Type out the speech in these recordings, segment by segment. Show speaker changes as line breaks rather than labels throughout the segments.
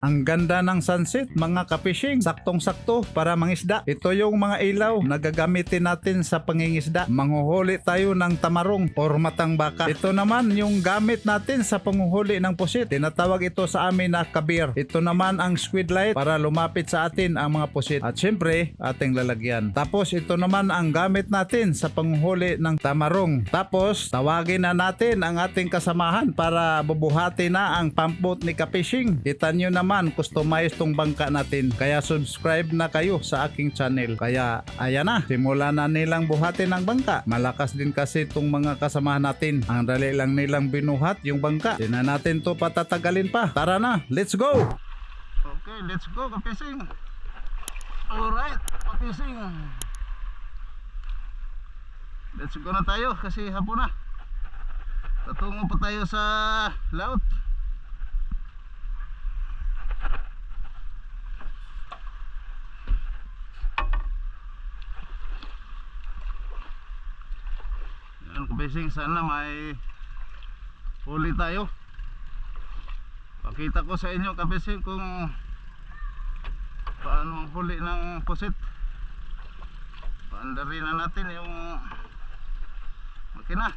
Ang ganda ng sunset, mga kapishing, saktong-sakto para mangisda. Ito yung mga ilaw na gagamitin natin sa pangingisda. Manghuhuli tayo ng tamarong or matang baka. Ito naman yung gamit natin sa panguhuli ng pusit. Tinatawag ito sa amin na kabir. Ito naman ang squid light para lumapit sa atin ang mga pusit. At syempre, ating lalagyan. Tapos ito naman ang gamit natin sa panguhuli ng tamarong. Tapos, tawagin na natin ang ating kasamahan para bubuhati na ang pampot ni Kapishing. Kita nyo naman, customize tong bangka natin. Kaya subscribe na kayo sa aking channel. Kaya ayan na, simula na nilang buhatin ang bangka. Malakas din kasi itong mga kasamahan natin. Ang dali lang nilang binuhat yung bangka. Di na natin to patatagalin pa. Tara na, let's go! Okay, let's go Kapishing. Alright, Kapishing. Let's go na tayo kasi hapon na. Tatungo pa tayo sa laut. Kabising sana may huli tayo. Pakita ko sa inyo kabising kung paano ang huli ng pusit. Paandarin na natin yung makina.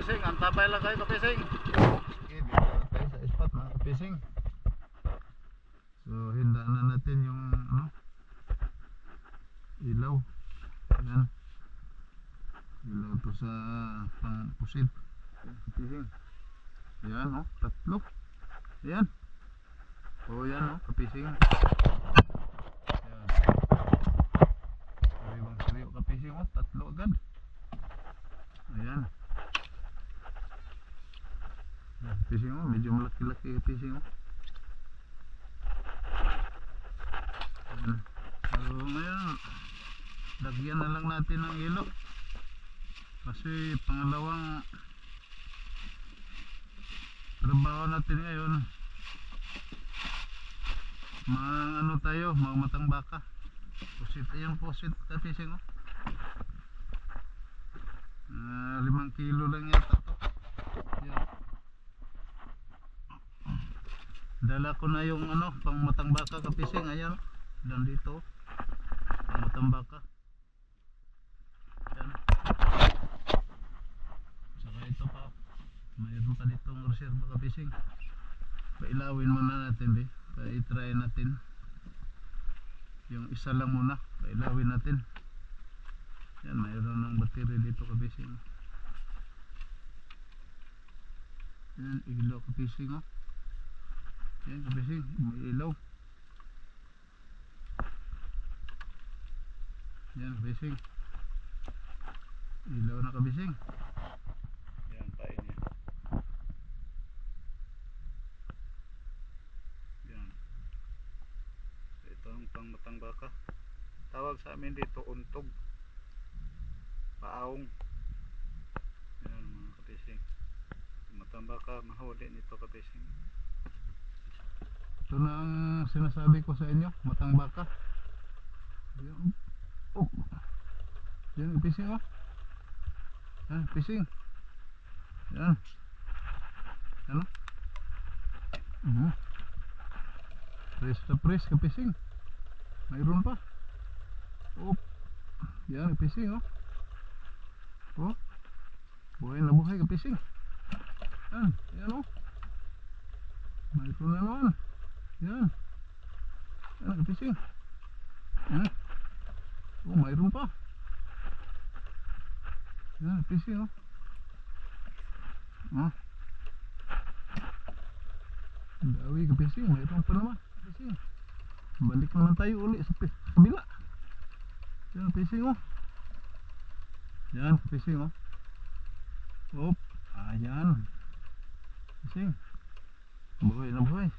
Okay, kapesing. Antapay lang kayo, kapesing. Okay, dito tayo sa spot, mga kapesing. So, hinda na natin yung ano, ilaw. Ayan. Ilaw to sa pang pusit. Ayan, oh, tatlo. Ayan. Oh, yan, oh, kapesing. Ayan. Sariwang sariw kapesing, oh, tatlo agad. Ayan. Yan, Fishing mo, medyo malaki-laki yung fishing mo. Ayan. So ngayon, lagyan na lang natin ng ilo. Kasi pangalawang trabaho natin ngayon, mga ano tayo, mga matang baka. Pusit, ayan pusit ka fishing mo. Ah, limang kilo lang yata to. Yan. Dala ko na yung ano, pang matang baka kapising. Ayan. Dan dito. Pang matang baka. Yan. Saka ito pa. Mayroon pa ditong reserva kapising. Pailawin muna natin be. Pa-try natin. Yung isa lang muna. Pailawin natin. Yan, mayroon ng battery dito kabising. Yan, ilaw kabising oh. Yan, kabising, may ilaw. Yan, kabising. Ilaw na kabising. Yan, pain niya. Yan. Ito ang pangmatang baka. Tawag sa amin dito untog paawong yan mga kapising matamba ka mahuli nito kapising ito na ang sinasabi ko sa inyo matang baka yan oh. Yan kapising oh. Yan kapising yan. Ano? Uh press na press kapising mayroon pa. Oh. Yan kapising oh. Oh. Buhay na buhay kapising. Yan. Yan oh. Mayroon na naman. Yan. Yan kapising. Yan. Oh, mayroon pa. Yan kapising oh. Ah. Dawi kapising. Mayroon pa naman. Kapising. Balik naman tayo uli sa kabila. Yan kapising oh. Yan, fishing oh. Op, ayan. Fishing. Buhay na buhay.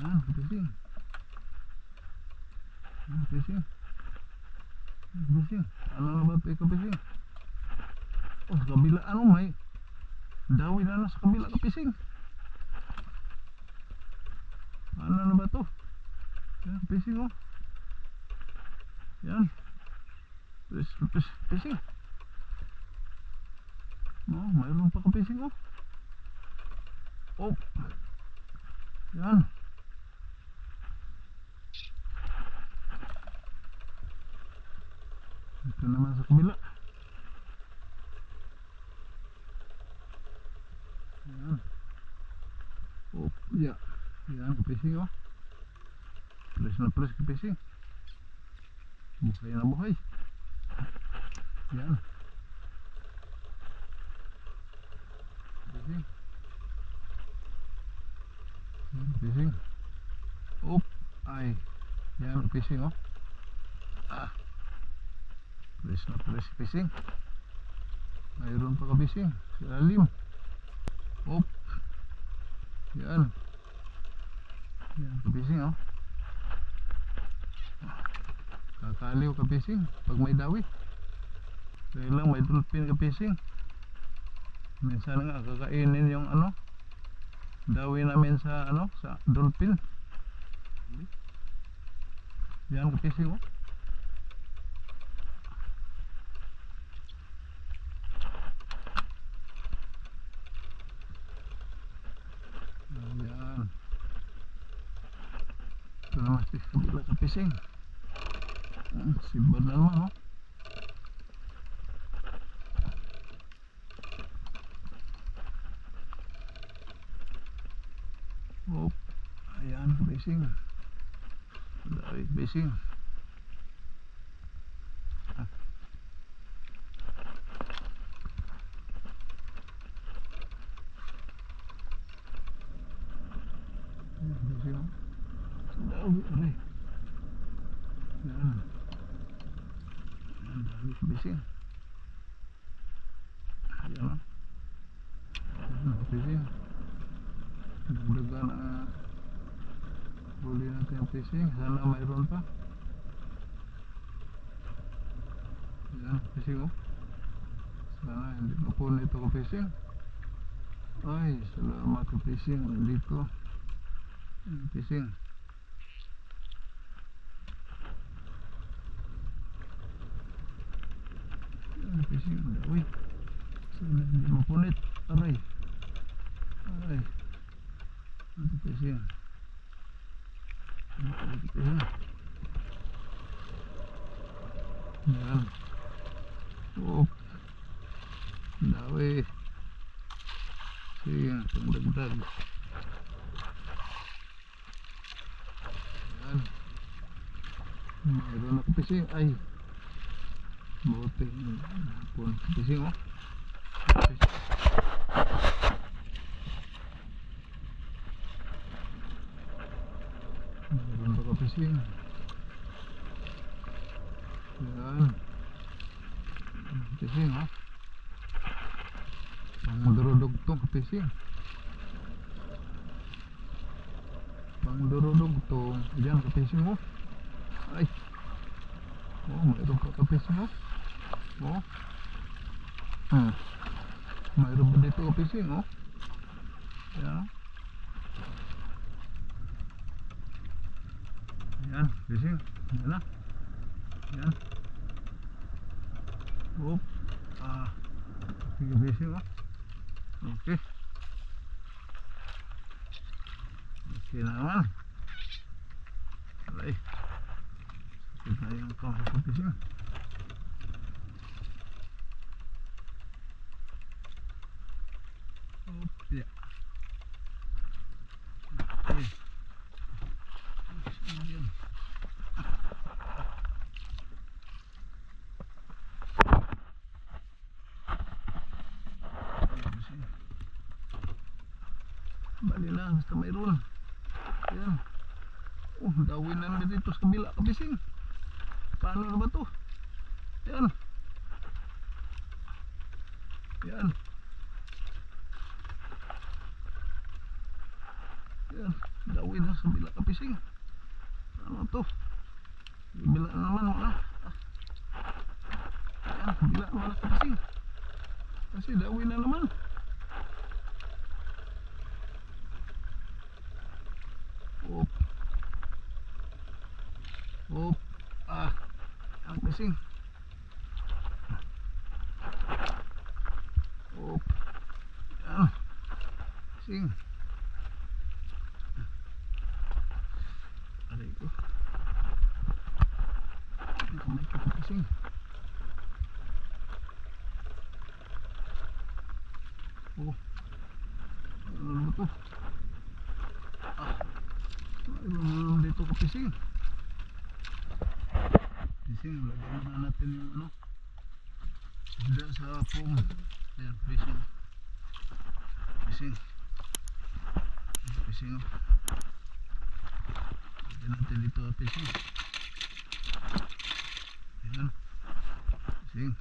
Yan, fishing. Yan, fishing. Kabising. Ano na ba ito kabising? Oh, sa kabila ano may dawin na na sa kabila kabising. Ano na ba to? Yan, fishing oh. Yan. Fish, fish, fishing. Oh, mayroon pa ka fishing oh. Oh. Yan. Ito naman sa kabila. Yan. Oh, ya. Yan, fishing oh. Press na press ka fishing. Buhay na buhay. Yan. Fishing. Yan, fishing. Oop. Ay. Yan, fishing oh. Ah. Press na press fishing. Mayroon pa ka fishing. Sa lalim. Oop. Yan. Yan, ka-fishing oh. Kakaliw ka-fishing pag may dawi. Kaya lang may dolphin ka-fishing. Minsan nga kakainin yung ano dawi namin sa ano sa dolphin. Yan ka-fishing oh. Ayan. Ito naman si kabila sa fishing. Ah, Sibad na naman, oh. Oh, ayan, fishing. Dahil fishing. Ah. Ayan, fishing, oh. Dahil, aray. Yan. Yan, dahil fishing. Ayan, oh. Ayan, fishing. Dagdagan na huli natin yung fishing. Sana mayroon pa. Yan, fishing oh. Sana hindi mapuno ito ko fishing. Ay, salamat ka fishing. Nandito. Yan, Fishing. Yan, fishing. Uy. Sana hindi mapunit. Aray. Aray. Ano fishing? Ano pala fishing? Yan. Oh. Dawi. Sige, pangdagdag. Yan. Mayroon ako fishing. Ay. Buti. Pun fishing oh. Mayroon pa ka fishing. Yan. Fishing ha. Pang durudugtong ka fishing. Pang durudugtong. Diyan ka fishing oh. Ay. Oh, mayroon pa ka fishing oh. Oh. Hmm. Mayroon pa dito ka fishing oh. Yan. Yan, fishing. Yan na. Yan. Oop. Ah. Sige, fishing oh. Okay. Okay na naman. Aray. Sakit na yung kampo sa Lang, basta mayroon. Ayan. Oh, dawin na na dito sa kabila kabising. Paano na ba to? Ayan. Ayan. Ayan. Dawin sa kabila kabising. Ano to? Kabila naman. Kasing. Op. Yan. Kasing. Aray ko. Kamay ko kasing. Oh. Ano ba to? Ah. Dito ka pising? Pising, lagyan na natin yung ano. Sila sa pong. Ayan, pising. Pising. Pising oh. Lagyan natin dito ang pising. Ayan. Pising.